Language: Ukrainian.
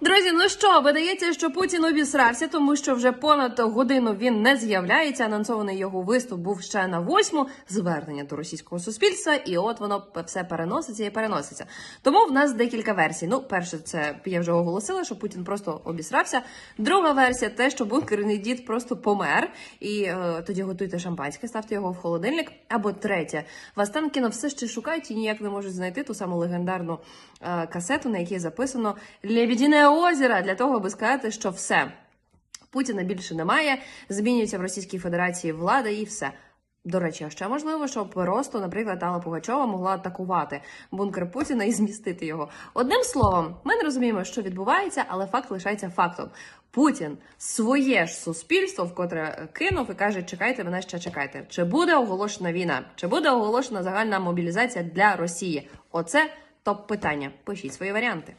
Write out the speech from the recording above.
Друзі, ну що, видається, що Путін обісрався, тому що вже понад годину він не з'являється. Анонсований його виступ був ще на восьму звернення до російського суспільства, і от воно все переноситься і переноситься. Тому в нас декілька версій. Ну, перше, це я вже оголосила, що Путін просто обісрався. Друга версія те, що бункерний дід просто помер, і е, тоді готуйте шампанське, ставте його в холодильник. Або третє, Вастанкіно все ще шукають і ніяк не можуть знайти ту саму легендарну е, касету, на якій записано Лебедине озеро, для того, аби сказати, що все. Путіна більше немає, змінюється в Російській Федерації влада і все. До речі, а ще можливо, що просто, наприклад, Алла Пугачова могла атакувати бункер Путіна і змістити його. Одним словом, ми не розуміємо, що відбувається, але факт лишається фактом. Путін своє ж суспільство вкотре кинув і каже: чекайте мене ще чекайте. Чи буде оголошена війна? Чи буде оголошена загальна мобілізація для Росії? Оце топ питання. Пишіть свої варіанти.